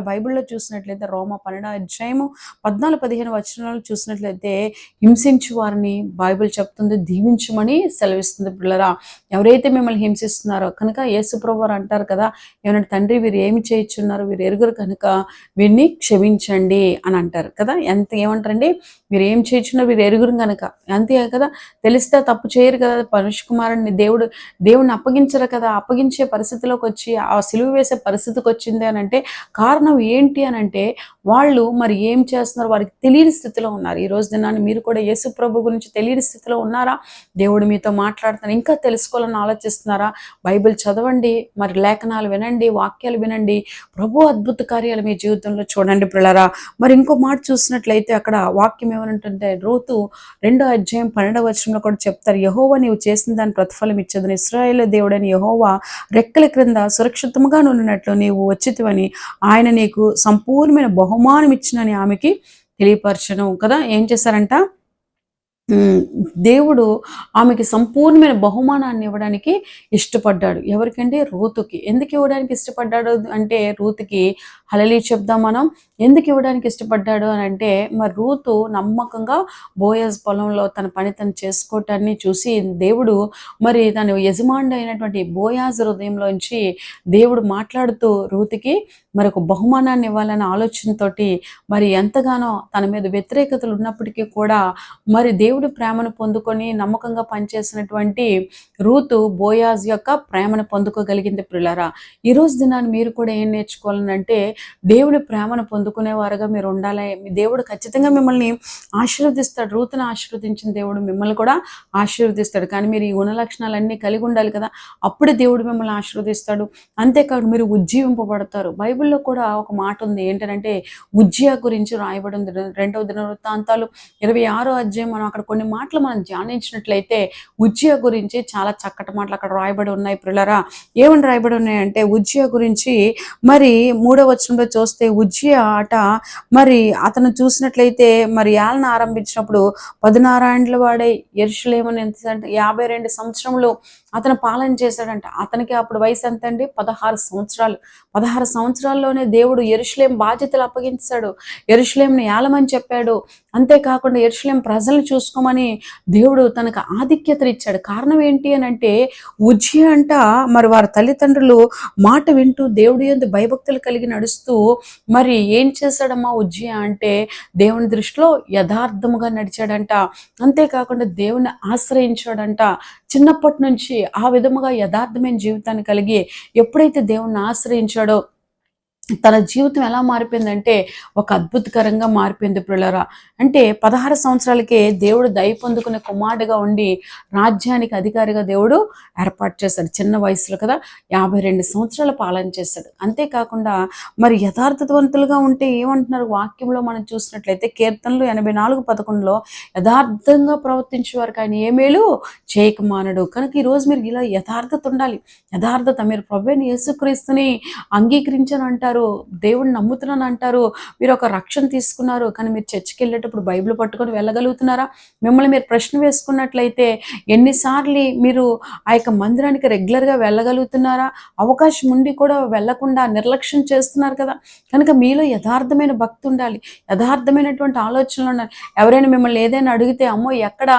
వారు బైబిల్లో చూసినట్లయితే రోమ పన్నెండు అధ్యాయము పద్నాలుగు పదిహేను వచనాలు చూసినట్లయితే హింసించు వారిని బైబిల్ చెప్తుంది దీవించమని సెలవిస్తుంది పిల్లరా. ఎవరైతే మిమ్మల్ని హింసిస్తున్నారో కనుక యేసుప్రభు వారు అంటారు కదా ఏమన్నా తండ్రి వీరు ఏమి చేయించున్నారు? వీరు ఎరుగురు కనుక వీరిని క్షమించండి అని అంటారు కదా. ఎంత ఏమంటారండి? మీరు ఏం చేయించున్నారు? వీరు ఎరుగురు కనుక. అంతే కదా? తెలిస్తే తప్పు చేయరు కదా పరుష్ కుమారుని దేవుడు దేవుడిని అప్పగించరు కదా. అప్పగించే పరిస్థితిలోకి వచ్చి ఆ సిలువ వేసే పరిస్థితికి వచ్చింది అని అంటే కారణం ఏంటి అని అంటే వాళ్ళు మరి ఏం చేస్తున్నారు? వారికి తెలియని స్థితిలో ఉన్నారు. ఈ రోజు దినాన్ని మీరు కూడా యేసు ప్రభు గురించి తెలియని స్థితిలో ఉన్నారా? దేవుడు మీతో మాట్లాడుతున్నారు. ఇంకా తెలుసుకోవాలని ఆలోచిస్తున్నారా? బైబిల్ చదవండి మరి లేఖనాలు వినండి వాక్యాలు వినండి. ప్రభు అద్భుత కార్యాలు మీ జీవితంలో చూడండి పిల్లరా. మరి ఇంకో మాట చూసినట్లయితే అక్కడ వాక్యం ఏమనంటుంటే రోతు రెండో అధ్యాయం పన్నెండవ వచనంలో కూడా చెప్తారు యహోవా నీవు చేసిన దాని ప్రతిఫలం ఇచ్చేదని. ఇస్రాయేల్ దేవుడని యహోవా రెక్కల క్రింద సురక్షితంగా ఉన్నట్లు నీవు వచ్చితివని ఆయన నీకు సంపూర్ణమైన బహుమానం ఇచ్చినని ఆమెకి తెలియపరచను కదా? ఏం చేశారంట? దేవుడు ఆమెకి సంపూర్ణమైన బహుమానాన్ని ఇవ్వడానికి ఇష్టపడ్డాడు. ఎవరికంటే రూతుకి. ఎందుకు ఇవ్వడానికి ఇష్టపడ్డాడు? అంటే రూతుకి హలలి చెప్దాం మనం. ఎందుకు ఇవ్వడానికి ఇష్టపడ్డాడు అని అంటే మరి రూతు నమ్మకంగా బోయస్ పొలంలో తన పని తను చేసుకోవటాన్ని చూసి దేవుడు మరి తన యజమానుడు అయినటువంటి బోయాజ్ హృదయంలోంచి దేవుడు మాట్లాడుతూ రూతుకి మరి ఒక బహుమానాన్ని ఇవ్వాలనే ఆలోచనతోటి మరి ఎంతగానో తన మీద వ్యతిరేకతలు ఉన్నప్పటికీ కూడా మరి దేవుడి ప్రేమను పొందుకొని నమ్మకంగా పనిచేసినటువంటి రూతు బోయాజ్ యొక్క ప్రేమను పొందుకోగలిగింది ప్రిలరా ఈ రోజు దినాన్ని మీరు కూడా ఏం నేర్చుకోవాలనంటే దేవుడి ప్రేమను పొందుకునేవారుగా మీరు ఉండాలి. మీ దేవుడు ఖచ్చితంగా మిమ్మల్ని ఆశీర్వదిస్తాడు. రూతును ఆశీర్వదించిన దేవుడు మిమ్మల్ని కూడా ఆశీర్వదిస్తాడు. కానీ మీరు ఈ గుణలక్షణాలన్నీ కలిగి ఉండాలి కదా? అప్పుడే దేవుడు మిమ్మల్ని ఆశీర్వదిస్తాడు. అంతేకాదు మీరు ఉజ్జీవింపబడతారు. బైబిల్లో కూడా ఒక మాట ఉంది ఏంటంటే ఉజ్జయ గురించి రాయబడి ఉంది రెండవ దిన వృత్తాంతాలు ఇరవై ఆరో అధ్యాయం మనం అక్కడ కొన్ని మాటలు మనం ధ్యానించినట్లయితే ఉజ్జయ గురించి చాలా చక్కటి మాటలు అక్కడ రాయబడి ఉన్నాయి. పిల్లరా ఏమని రాయబడి ఉన్నాయంటే ఉజ్జయ గురించి మరి మూడవ వచనంలో చూస్తే ఉజ్జయ ఆట. మరి అతను చూసినట్లయితే మరి ఏళ్ళను ఆరంభించినప్పుడు పదినారాయణల వాడే ఎరుషులేమని ఎంత అంటే యాభై రెండు సంవత్సరంలో అతను పాలన చేశాడంట. అతనికి అప్పుడు వయసు ఎంత అండి పదహారు సంవత్సరాలు. పదహారు సంవత్సరాల్లోనే దేవుడు ఎరుషులేం బాధ్యతలు అప్పగించాడు. ఎరుషులేంని ఏలమని చెప్పాడు. అంతేకాకుండా ఎరుషులేం ప్రజలను చూసుకోమని దేవుడు తనకు ఆధిక్యతలు ఇచ్చాడు. కారణం ఏంటి అని అంటే ఉజ్జి అంట మరి వారి తల్లిదండ్రులు మాట వింటూ దేవుడి ఎందు భయభక్తులు కలిగి నడుస్తూ మరి ఏం చేశాడమ్మా ఉజ్జయ అంటే దేవుని దృష్టిలో యథార్థముగా నడిచాడంట. అంతేకాకుండా దేవుని ఆశ్రయించాడంట. చిన్నప్పటి నుంచి ఆ విధముగా యథార్థమైన జీవితాన్ని కలిగి ఎప్పుడైతే దేవుణ్ణి ఆశ్రయించాడో తన జీవితం ఎలా మారిపోయిందంటే ఒక అద్భుతకరంగా మారిపోయింది పిల్లరా. అంటే పదహారు సంవత్సరాలకే దేవుడు దయ పొందుకునే కుమారుడిగా ఉండి రాజ్యానికి అధికారిగా దేవుడు ఏర్పాటు చేశాడు. చిన్న వయసులో కదా యాభై రెండు సంవత్సరాల పాలన చేశాడు. అంతేకాకుండా మరి యథార్థవంతులుగా ఉంటే ఏమంటున్నారు? వాక్యంలో మనం చూసినట్లయితే కీర్తనలు ఎనభై నాలుగు పదకొండులో యథార్థంగా ప్రవర్తించే వారికి ఆయన ఏ మేలు చేయక కనుక ఈరోజు మీరు ఇలా యథార్థత ఉండాలి. యథార్థత మీరు ప్రభుని యేసుక్రీస్తుని అంగీకరించని అంటారు. దేవుడిని నమ్ముతున్నాను అంటారు మీరు ఒక రక్షణ తీసుకున్నారు కానీ మీరు చర్చికి వెళ్ళేటప్పుడు బైబిల్ పట్టుకొని వెళ్ళగలుగుతున్నారా? మిమ్మల్ని మీరు ప్రశ్న వేసుకున్నట్లయితే ఎన్నిసార్లు మీరు ఆ యొక్క మందిరానికి రెగ్యులర్గా వెళ్ళగలుగుతున్నారా? అవకాశం ఉండి కూడా వెళ్ళకుండా నిర్లక్ష్యం చేస్తున్నారు కదా? కనుక మీలో యథార్థమైన భక్తి ఉండాలి. యథార్థమైనటువంటి ఆలోచనలు ఉండాలి. ఎవరైనా మిమ్మల్ని ఏదైనా అడిగితే అమ్మో ఎక్కడ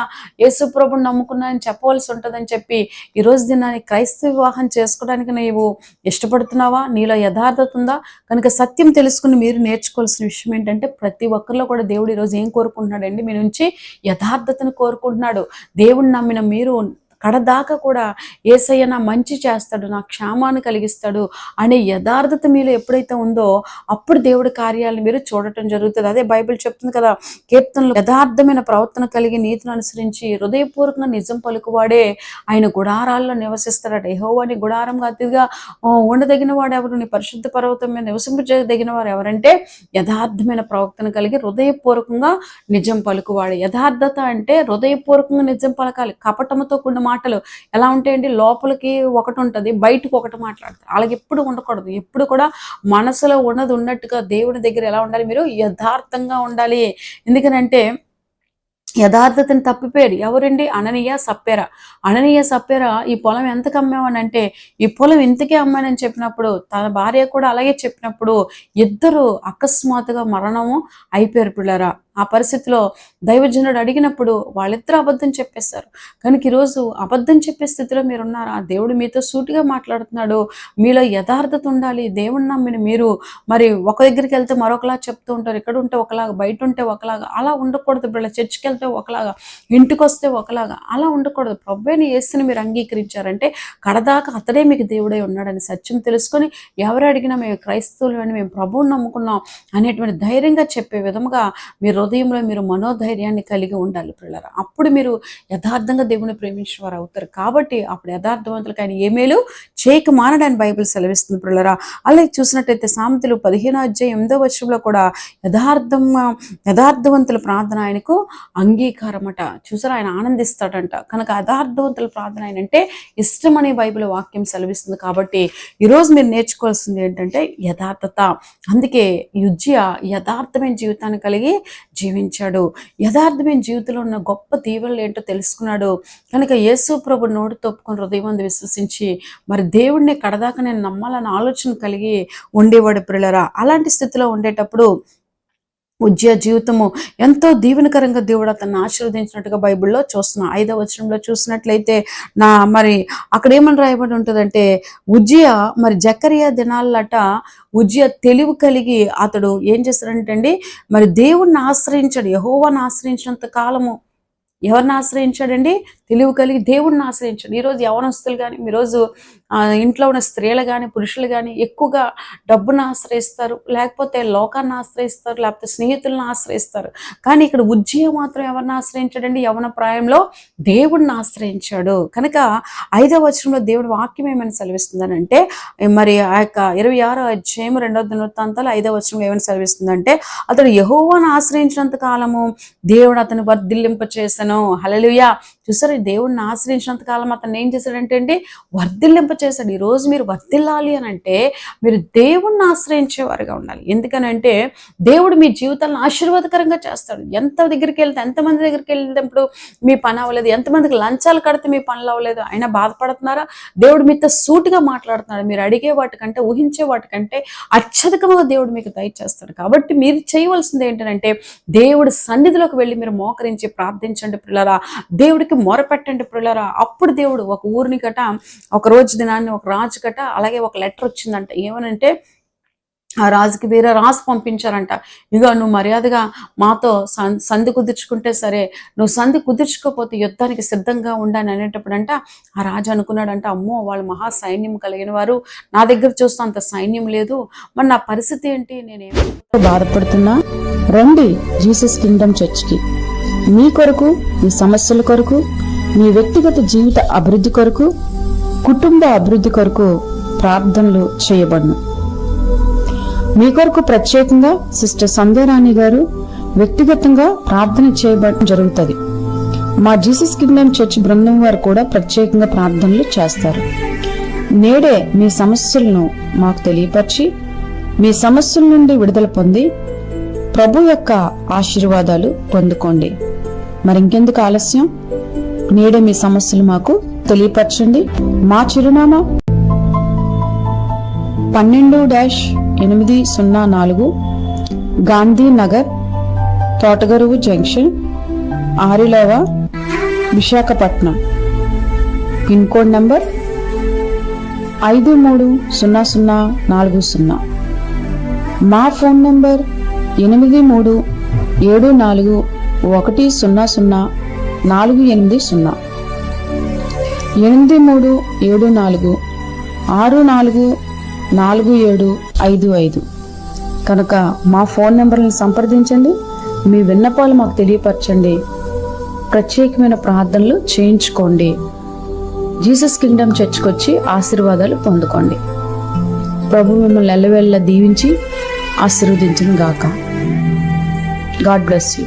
యేసుప్రభుని నమ్ముకున్నానని చెప్పవలసి ఉంటుందని చెప్పి ఈరోజు దినాన్ని క్రైస్తవ వివాహం చేసుకోవడానికి నీవు ఇష్టపడుతున్నావా? నీలో యథార్థత ఉందా? కనుక సత్యం తెలుసుకుని మీరు నేర్చుకోవాల్సిన విషయం ఏంటంటే ప్రతి ఒక్కరిలో కూడా దేవుడు ఈరోజు ఏం కోరుకుంటున్నాడండి? మీ నుంచి యథార్థతను కోరుకుంటున్నాడు. దేవుడిని నమ్మిన మీరు కడదాకా కూడా ఏసయ్య నా మంచి చేస్తాడు నా క్షేమాన్ని కలిగిస్తాడు అనే యథార్థత మీలో ఎప్పుడైతే ఉందో అప్పుడు దేవుడి కార్యాలను మీరు చూడటం జరుగుతుంది. అదే బైబిల్ చెప్తుంది కదా కీర్తనలు యథార్థమైన ప్రవర్తన కలిగి నీతిని అనుసరించి హృదయపూర్వకంగా నిజం పలుకువాడే ఆయన గుడారాల్లో నివసిస్తాడట. యహోవాని గుడారంగా అతిగా ఉండదగిన వాడు ఎవరు? నీ పరిశుద్ధ పర్వతం మీద నివసింపజేయదగిన వారు ఎవరంటే యథార్థమైన ప్రవర్తన కలిగి హృదయపూర్వకంగా నిజం పలుకువాడు. యథార్థత అంటే హృదయపూర్వకంగా నిజం పలకాలి. కపటముతో కూడిన మాటలు. ఎలా ఉంటాయండి? లోపలికి ఒకటి ఉంటుంది బయటకు ఒకటి మాట్లాడతారు. అలాగే ఎప్పుడు ఉండకూడదు. ఎప్పుడు కూడా మనసులో ఉన్నది ఉన్నట్టుగా దేవుని దగ్గర ఎలా ఉండాలి మీరు? యథార్థంగా ఉండాలి. ఎందుకనంటే యథార్థతను తప్పిపోయాడు. ఎవరండి? అననీయ సప్పేరా. అననీయ సప్పేరా ఈ పొలం ఎంతకు అమ్మామనంటే ఈ పొలం ఇంతకే అమ్మానని చెప్పినప్పుడు తన భార్య కూడా అలాగే చెప్పినప్పుడు ఇద్దరు అకస్మాత్తుగా మరణము అయిపోయారు పిల్లరా. ఆ పరిస్థితిలో దైవజనుడు అడిగినప్పుడు వాళ్ళిద్దరు అబద్ధం చెప్పేస్తారు కనుక ఈరోజు అబద్ధం చెప్పే స్థితిలో మీరు ఉన్నారా దేవుడు మీతో సూటిగా మాట్లాడుతున్నాడు. మీలో యథార్థత ఉండాలి. దేవుని నమ్మిన మీరు మరి ఒక దగ్గరికి వెళ్తే మరొకలా చెప్తూ ఉంటారు. ఇక్కడ ఉంటే ఒకలాగా బయట ఉంటే ఒకలాగా అలా ఉండకూడదు ఇప్పుడు చర్చికి వెళ్తే ఒకలాగా ఇంటికి వస్తే ఒకలాగా అలా ఉండకూడదు. ప్రభుని వేస్తుని మీరు అంగీకరించారంటే కడదాకా అతడే మీకు దేవుడై ఉన్నాడని సత్యం తెలుసుకొని ఎవరు అడిగినా మేము క్రైస్తవులు అని మేము ప్రభువుని నమ్ముకున్నాం అనేటువంటి ధైర్యంగా చెప్పే విధముగా మీరు హృదయంలో మీరు మనోధైర్యాన్ని కలిగి ఉండాలి పిల్లరా. అప్పుడు మీరు యథార్థంగా దేవుని ప్రేమించిన వారు అవుతారు. కాబట్టి అప్పుడు యథార్థవంతులకు ఆయన ఏమేలు చేయక మానడాన్ని బైబిల్ సెలవిస్తుంది పిల్లరా. అలాగే చూసినట్టయితే సామెతలు పదిహేనో అధ్యాయం ఎనిమిదో వర్షంలో కూడా యథార్థంగా యథార్థవంతుల ప్రార్థన ఆయనకు అంగీకారమట. చూసారా? ఆయన ఆనందిస్తాడంట. కనుక యథార్థవంతుల ప్రార్థన ఆయన అంటే ఇష్టం అనే బైబిల్ వాక్యం సెలవిస్తుంది. కాబట్టి ఈరోజు మీరు నేర్చుకోవాల్సింది ఏంటంటే యథార్థత. అందుకే యుజ్య యథార్థమైన జీవితాన్ని కలిగి జీవించాడు. యథార్థమైన జీవితంలో ఉన్న గొప్ప దీవెనలు ఏంటో తెలుసుకున్నాడు. కనుక యేసు ప్రభు నోటి తొప్పుకొని హృదయం అందు విశ్వసించి మరి దేవుడిని కడదాకా నేను నమ్మాలన్న ఆలోచన కలిగి ఉండేవాడు పిల్లరా అలాంటి స్థితిలో ఉండేటప్పుడు ఉద్య జీవితము. ఎంతో దీవెనకరంగా దేవుడు అతన్ని ఆశీర్వదించినట్టుగా బైబిల్లో చూస్తున్నాం. ఐదవ వచనంలో చూసినట్లయితే నా మరి అక్కడ ఏమని రాయబడి ఉంటుందంటే ఉజ్జయ మరి జకరియా దినాలట ఉజ్జయ తెలివి కలిగి అతడు ఏం చేస్తాడంటే అండి మరి దేవుణ్ణి ఆశ్రయించాడు. యహోవాని ఆశ్రయించినంత కాలము ఎవరిని ఆశ్రయించాడండి? తెలివి కలిగి దేవుడిని ఆశ్రయించండి. ఈరోజు యవనస్తులు కానీ ఈరోజు ఆ, ఇంట్లో ఉన్న స్త్రీలు కానీ పురుషులు కానీ ఎక్కువగా డబ్బును ఆశ్రయిస్తారు లేకపోతే లోకాన్ని ఆశ్రయిస్తారు లేకపోతే స్నేహితులను ఆశ్రయిస్తారు. కానీ ఇక్కడ ఉజ్జయ మాత్రం ఎవరిని ఆశ్రయించాడండి? యవన ప్రాయంలో దేవుడిని ఆశ్రయించాడు. కనుక ఐదవ వచనంలో దేవుడు వాక్యం ఏమైనా సెలవిస్తుందనంటే మరి ఆ యొక్క ఇరవై ఆరో అధ్యాయం రెండవ దినవృత్తాంతాలు ఐదవ వచనంలో ఏమైనా సెలవిస్తుందంటే అతడు యహోవాను ఆశ్రయించినంత కాలము దేవుడు అతను వర్ధిల్లింప చేశాను హలలుయా చూసారు దేవుడిని ఆశ్రయించినంత కాలం అతను ఏం చేశాడంటే అండి వర్ధిల్లింప చేశాడు. ఈ రోజు మీరు వర్ధిల్లాలి అని అంటే మీరు దేవుణ్ణి ఆశ్రయించేవారుగా ఉండాలి. ఎందుకనంటే దేవుడు మీ జీవితాలను ఆశీర్వాదకరంగా చేస్తాడు. ఎంత దగ్గరికి వెళ్తే ఎంతమంది దగ్గరికి వెళ్ళినప్పుడు మీ పని అవ్వలేదు ఎంతమందికి లంచాలు కడితే మీ పనులు అవ్వలేదు అయినా బాధపడుతున్నారా? దేవుడు మీతో సూటిగా మాట్లాడుతున్నాడు. మీరు అడిగే వాటికంటే ఊహించే వాటికంటే అత్యధికంగా దేవుడు మీకు దయచేస్తాడు. కాబట్టి మీరు చేయవలసింది ఏంటంటే దేవుడి సన్నిధిలోకి వెళ్ళి మీరు మోకరించి ప్రార్థించండి పిల్లరా దేవుడికి పెట్టండి పిల్లరా. అప్పుడు దేవుడు ఒక ఊరిని కట ఒక రోజు దినాన్ని ఒక రాజు కట అలాగే ఒక లెటర్ వచ్చిందంట. ఏమనంటే ఆ రాజుకి వేరే రాజు పంపించారంట. ఇక నువ్వు మర్యాదగా మాతో సం సంధి కుదుర్చుకుంటే సరే నువ్వు సంధి కుదుర్చుకోకపోతే యుద్ధానికి సిద్ధంగా ఉండని అనేటప్పుడంట ఆ రాజు అనుకున్నాడంట అమ్మో వాళ్ళు మహా సైన్యం కలిగిన వారు. నా దగ్గర చూస్తే అంత సైన్యం లేదు. మరి నా పరిస్థితి ఏంటి? నేను బాధపడుతున్నా? రండి జీసస్ కింగ్డమ్ చర్చ్కి. మీ కొరకు మీ సమస్యల కొరకు మీ వ్యక్తిగత జీవిత అభివృద్ధి కొరకు కుటుంబ అభివృద్ధి కొరకు ప్రార్థనలు చేయబడును. మీ కొరకు ప్రత్యేకంగా సిస్టర్ సంధ్యారాణి గారు వ్యక్తిగతంగా ప్రార్థన చేయబడడం జరుగుతుంది. మా జీసస్ కింగ్డమ్ చర్చ్ బృందం వారు కూడా ప్రత్యేకంగా ప్రార్థనలు చేస్తారు. నేడే మీ సమస్యలను మాకు తెలియపరిచి మీ సమస్యల నుండి విడుదల పొంది ప్రభు యొక్క ఆశీర్వాదాలు పొందుకోండి. మరి ఇంకెందుకు ఆలస్యం? నేడే మీ సమస్యలు మాకు తెలియపరచండి. మా చిరునామా పన్నెండు డాష్ ఎనిమిది సున్నా నాలుగు Gandhinagar Thotagaruvu junction Arilova Visakhapatnam. Pin code number ఐదు మూడు సున్నా సున్నా నాలుగు సున్నా. మా ఫోన్ నంబర్ ఎనిమిది మూడు ఏడు నాలుగు ఒకటి సున్నా సున్నా నాలుగు ఎనిమిది సున్నా. ఎనిమిది మూడు ఏడు నాలుగు ఆరు నాలుగు నాలుగు ఏడు ఐదు ఐదు. కనుక మా ఫోన్ నెంబర్లను సంప్రదించండి. మీ విన్నపాలు మాకు తెలియపరచండి. ప్రత్యేకమైన ప్రార్థనలు చేయించుకోండి. జీసస్ కింగ్డమ్ చర్చ్కి వచ్చి ఆశీర్వాదాలు పొందుకోండి. ప్రభు మిమ్మల్ని ఎల్లవేళ్ళ దీవించి ఆశీర్వదించను గాక గాడ్ బ్లెస్ యూ.